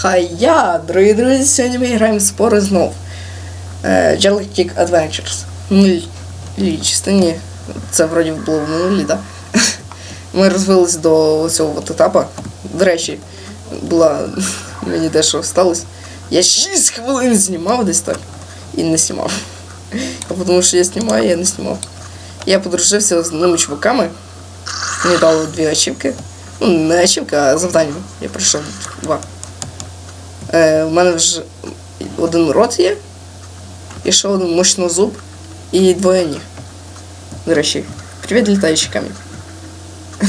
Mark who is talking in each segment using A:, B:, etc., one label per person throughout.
A: Хая, дорогі друзі, сьогодні ми граємо спори знов. Е, Jelly Adventures. Нуль частині. Це вроді було в нулі, так? Ми розвились до цього етапу. До речі, була мені дещо сталося. Я 6 хвилин знімав десь так. І не знімав. А тому що я знімаю, я не знімав. Я подружився з новими чуваками. Мені дали дві ачівки. Ну, не ачівка, а завдання. Я пройшов два. Е, у мене вже один рот є, і ще один мощнозуб і двоє ніг. До речі, привіт, літаючий камінь.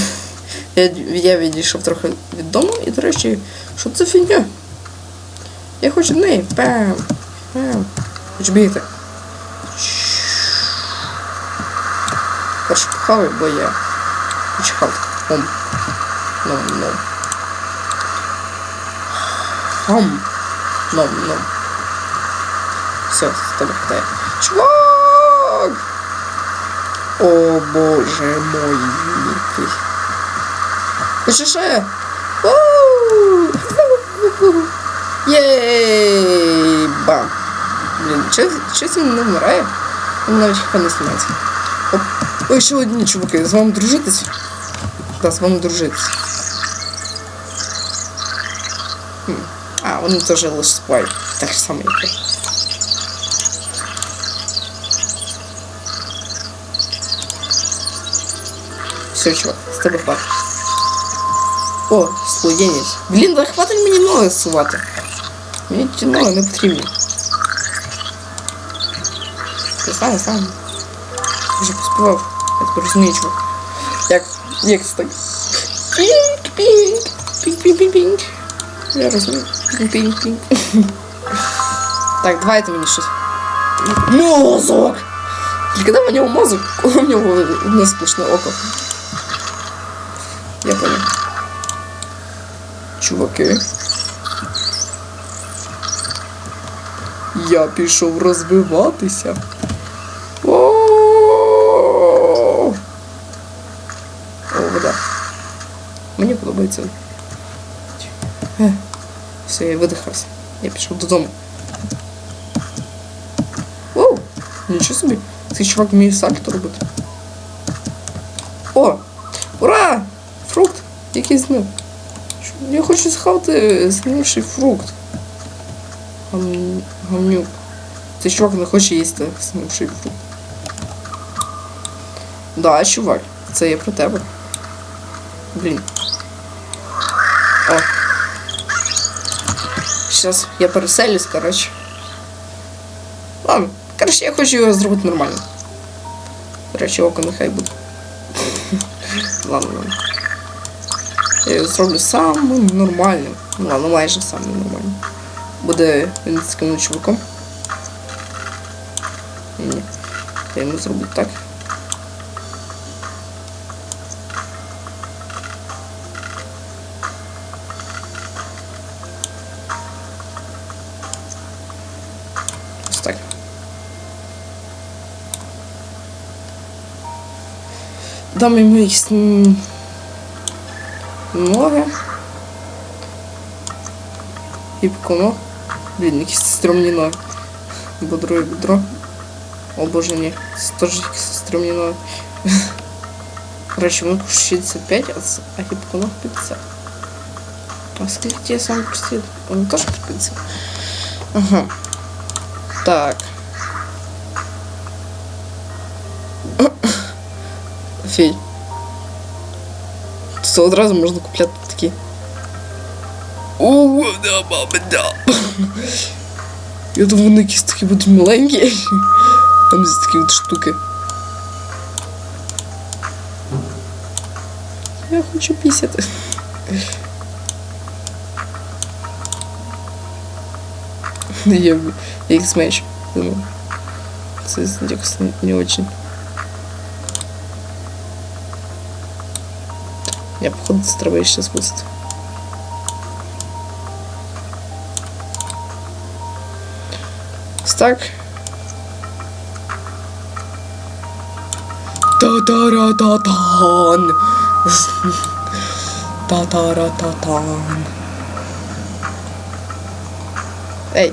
A: Я, я відійшов трохи від дому, і, до речі, що це фігня? Я хочу в неї. Пам. Пам. Хочу бігти. Перше похаваю, бо я хавати. Ом. Ном, ном. Хам. Ном, ном. Все, з тебе хватає. Чувак! О боже мой великий. Ще ще! Уу! Єй! Бам! Блін, чи- щось він не вмирає? Він навіть хіба не знімається. Оп. Ой, ще одні чуваки, з вами дружитись? Так, з вами дружитись. А, вони теж лише спай. Так ж само, як я. Все, чувак, з тебе хватить. О, слоєність. Блін, да хватить мені ноги сувати. Мені ті ноги не потрібні. Ти сам, сам. Вже поспівав. Я тепер розумію, чувак. Як, як це так? Пінк, пінк, пінк, пінк, пінк, пінк. Я розумію. Пінк. Так, давайте мені щось. Мозок! Тільки дай мені мозок, коли в нього одне сплошне око. Я понял. Чуваки. Я пішов розвиватися. О, О, вода. Мені подобається. Все, я видихався. Я пішов додому. Оу! Нічого собі. Цей чувак вміє сальто робити. О! Ура! Фрукт! Який з? Я хочу схавати згнивший фрукт. Гам... Гамнюк. Цей чувак не хоче їсти згнивший фрукт. Да, чувак, це є про тебе. Блін. О. Сейчас я переселюсь, короче. Ладно, короче, я хочу його зробити нормально. До речі, око нехай буде. Ладно, ладно. Я його зроблю самим нормальним. Ну ладно, майже самим нормальним. Буде він таким чуваком. Ні. Я йому зроблю так. Дам йому якісь м, ноги. Гібко Блін, якісь стрімні ноги. Бедро і бедро. О боже ні. Це теж якісь стрімні ноги. Короче, ми 65, а, це- а гібко ног 50. А скільки тебе сам просит? Он теж 50. Ага. Так. Фей. Це одразу можна купляти такі. О, да, баба, да. Я думаю, вони якісь такі будуть маленькі. Там здесь такі от штуки. Я хочу пісяти. Я, я їх зменшу. Думаю. Це якось не, не очень. Я походу з трави ще спустити. Ось Так. Та-та-ра-та-тан. Та-та-ра-та-тан. Ей.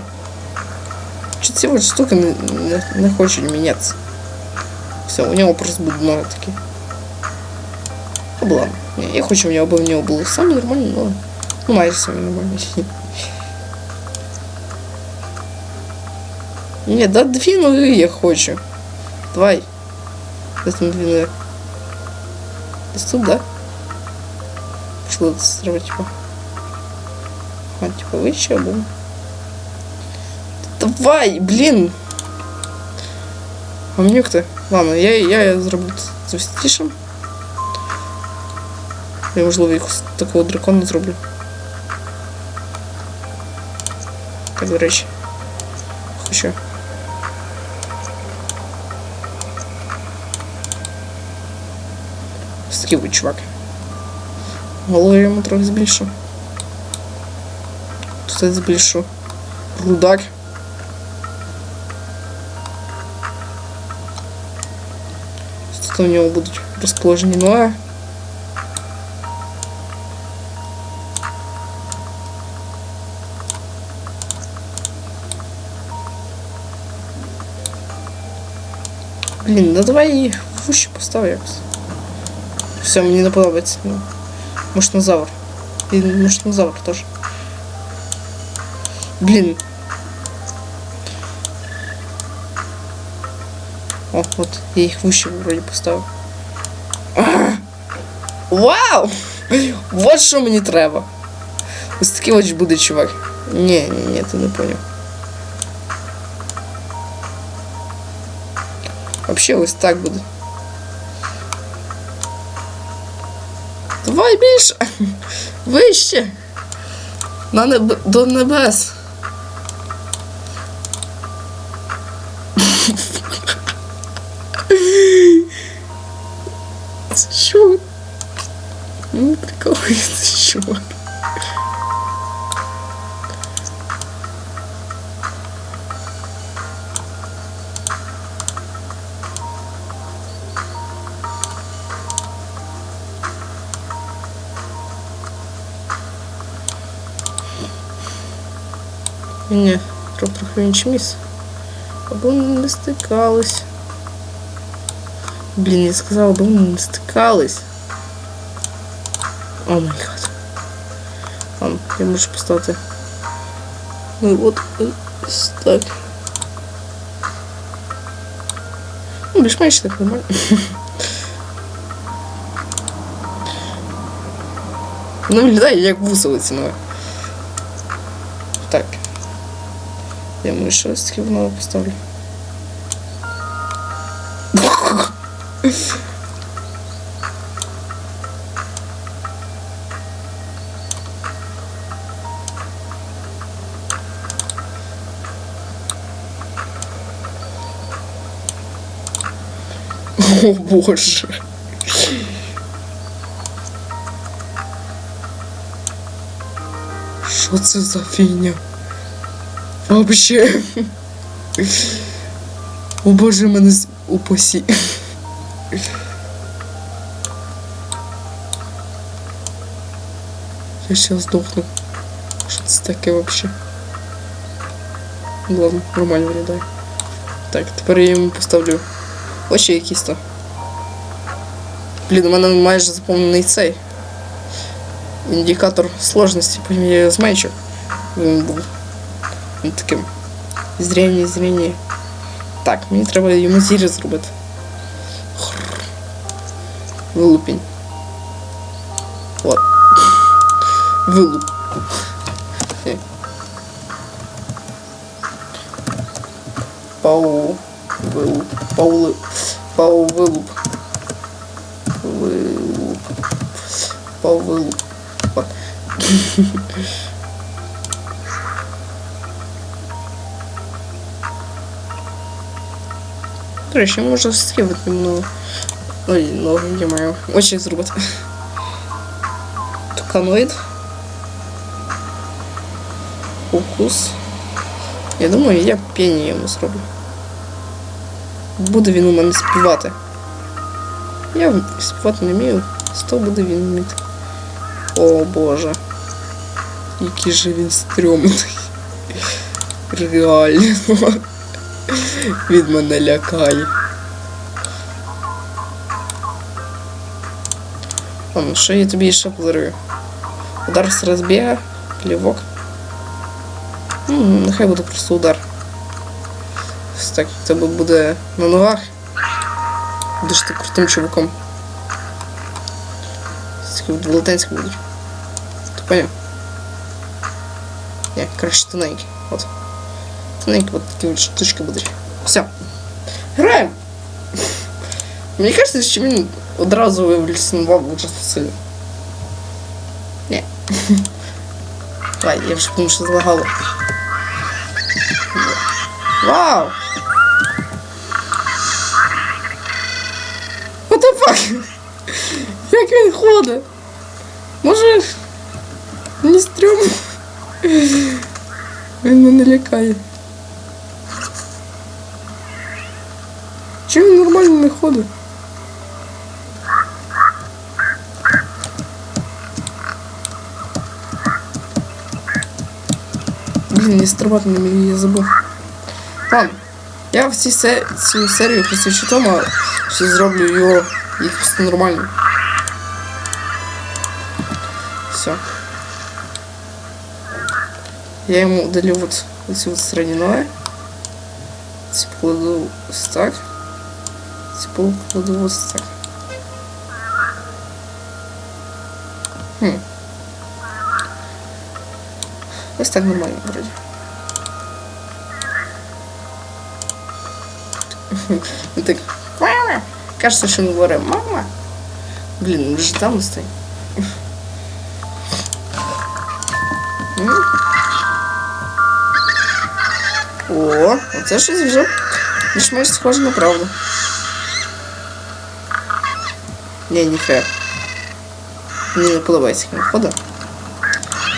A: Чи ці от штуки не, не, не хочуть мінятися? Все, у нього просто будуть ноги такі. Або ладно. Ні, я хочу, у нього, аби в нього було самі нормальні ноги. Ну, майже самі нормальні. Ні, да дві ноги я хочу. Давай. Де там дві ноги? Десь тут, да? Що це треба, типа? А, типа вище або? Давай, блін! Гамнюк ти. Ладно, я, я зроблю це товстішим. Я, можливо, якось такого дракона зроблю. Так, до речі. Хочу. Ось такий от чувак. Голову я йому трохи збільшу. Тут я збільшу. Рудак. Тут у нього будуть розположені ноги. Блін, ну давай її вище постав якось. Все, мені не подобається. Ну, Мушнозавр. І мушнозавр теж. Блін. О, от, я їх вище вроді поставив. А! Вау! Вот що мені треба. Ось такий ось буде чувак. Ні, ні, ні, ти не поняв. Вообще ось так буде. Давай більше. Вище. На неб... до небес. Це що? Ну, прикалується, чувак. Ні, треба трохи в інше місце. Або вони не стикались. Блін, я сказала, аби вони не стикались. О май гад. Ладно, я можу поставити. Ну от ось так. Ну, більш-менш так нормально. Ну, виглядає як вусовиці нове. Я шерстки в нову поставлю. О боже. Що це за фігня? Вообще. О боже, мене з- упасі. Я сейчас сдохну. Це таке вообще? Ну, Ладно, нормально виглядає. Так, тепер я йому поставлю очі якісь то. Блін, у мене майже заповнений цей. Індикатор сложності, я зменшу. Він був він таким. Зріння, зріння. Так, мені треба йому зір'я зробити. Хр. Вилупінь. От. Вилуп. Е. Пау. Вилуп. Паули. Пау вилуп. Вилуп. Пау вилуп. От. До речі, можна скривати ну. Ой, ноги, я маю. Очі зробити. Туканоїд. Укус. Я думаю, я пені йому зроблю. Буде він у мене співати. Я співати не вмію, сто буде він вміти. О боже. Який же він стрьомний. Реально. Від мене лякає. Ладно, що я тобі ще подарую? Удар з розбіга, плівок. М, нехай буде просто удар. Ось так, в тебе буде на ногах. Будеш ти крутим чуваком. Такі велетенські будуть. Ти поняв? Ні, коротше, тоненькі. От. Тоненькі от такі от штучки будуть. Все. Граємо! Мені кажется, що він одразу еволюціонував дуже сильно. Ні. Давай, я вже думаю, що залагало. Вау! What the fuck? Як він ходить? Може. Не стрьомно? Він мене лякає. нормально не ходить? Блін, не стрибати не міг, я забув. Ладно, я в цій се... цю серію посвячу тому, що зроблю його їх просто нормально. Все. Я ему удалю вот эти вот средние Ці покладу ось так. Ці покладу ось так. Хм. Ось так нормально вроде. Ну так. Мама! Кажется, що він говорить мама. Блін, він же там стоїть. М? О, оце щось вже більш-менш схоже на правду. Ні, не фер. Мені не подобається як він ходить.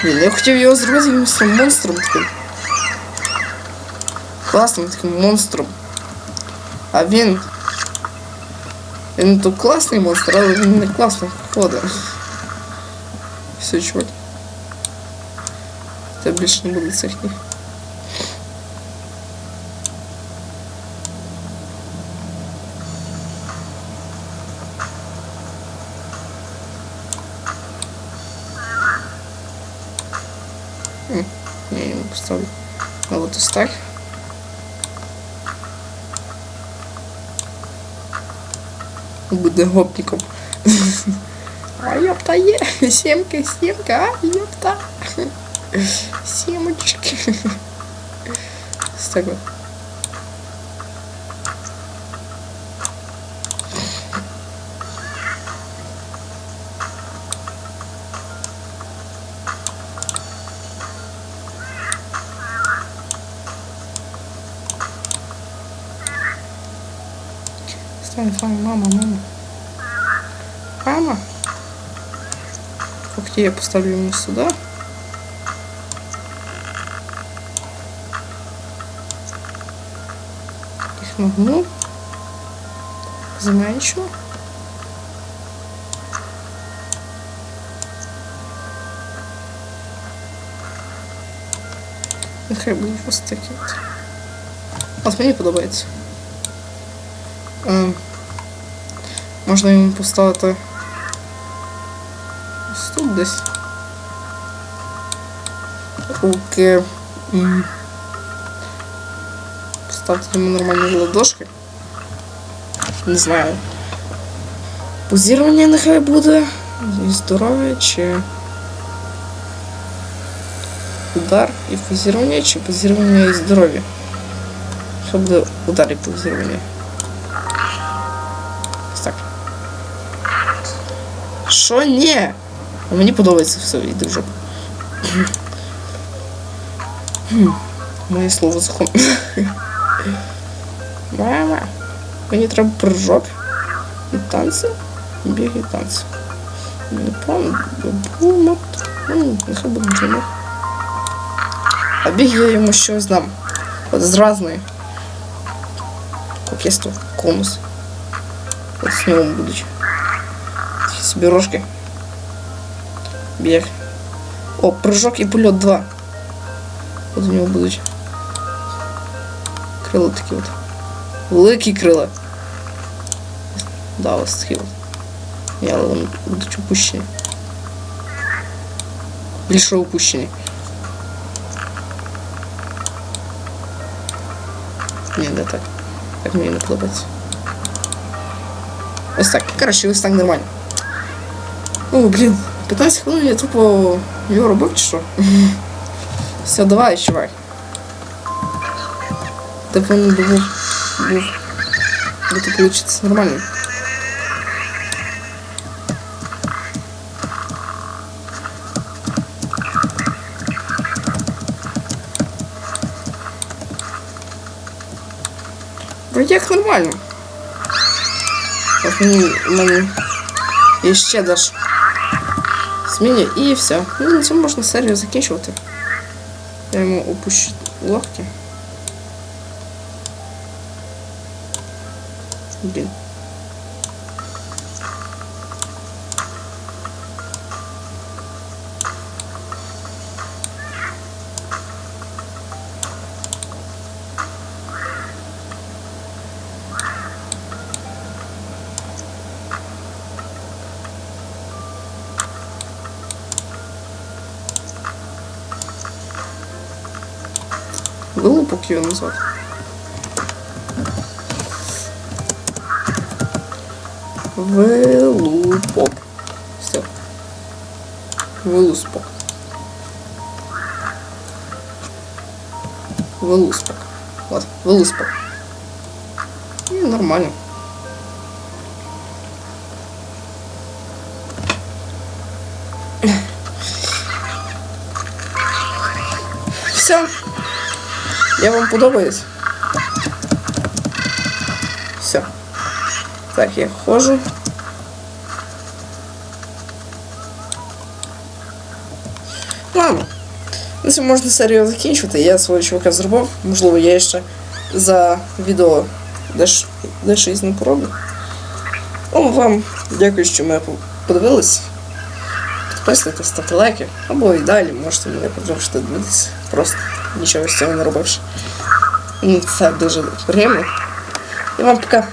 A: Блін, я хотів його зробити якимось там монстром таким. Класним таким монстром. А він. Він тут класний монстр, але він не класно ходить. Все, чувак. Та більше не буде цих ніг. Я йому поставлю. А от ось так. Буде гопником. А ёпта є. Сімки, сімка, а ёпта. Сімочки. Ось так от. Стань, стань, мама, мама. Мама. Когти я поставлю ему сюда. Их нагну. Заменшу. Нехай буде ось такі от. От мені подобається. Ем, можна йому поставити ось тут десь. Руки. М. Поставити йому нормальні ладошки. Не знаю. Позірування нехай буде. І здоров'я чи. Удар і позірування, чи позірування і здоров'я. Що буде удар і позірування? Що ні? А мені подобається все, іди в жопу. Хм, Моє слово закон. Мама. Мені треба прыжок і танці. Біг і танці. Не пам'ятаю. Бумат. Ну, нехай буде дзвінок. А біг я йому щось дам. От з разної. Кокесто, конус. От з нього будуть. Такі собі рожки. Біг. О, прыжок і польот 2. От у нього будуть. Крила такі от. Великі крила. Да, ось такі от. І, але вони будуть опущені. Більше опущені. Ні, не так. Так мені не подобається. Ось так. Коротше, ось так нормально. О, блін, 15 хвилин я тупо його робив чи що? Все, давай, чувак. Так він був. був. Буде получиться нормально. Вроде як нормально. Так, мені, у мене є ще даш зміні і все. Ну, на цьому можна серію закінчувати. Я йому опущу локті. Блін. Вилупок його назвати. Вилупок. Все. Вилуспок. Вилуспок. Вот, вилуспок. І нормально. Все. Я вам подобаюсь. Все. Так, я ходжу. Ладно. На цьому можна серію закінчувати. Я свого чувака зробив. Можливо, я ще за відео дещо із ним пороблю. Ну, вам дякую, що мене подивились. Підписуйтесь, ставте лайки. Або і далі можете мене продовжити дивитися. Просто нічого з цього не робивши. М, Це дуже приємно. І вам пока.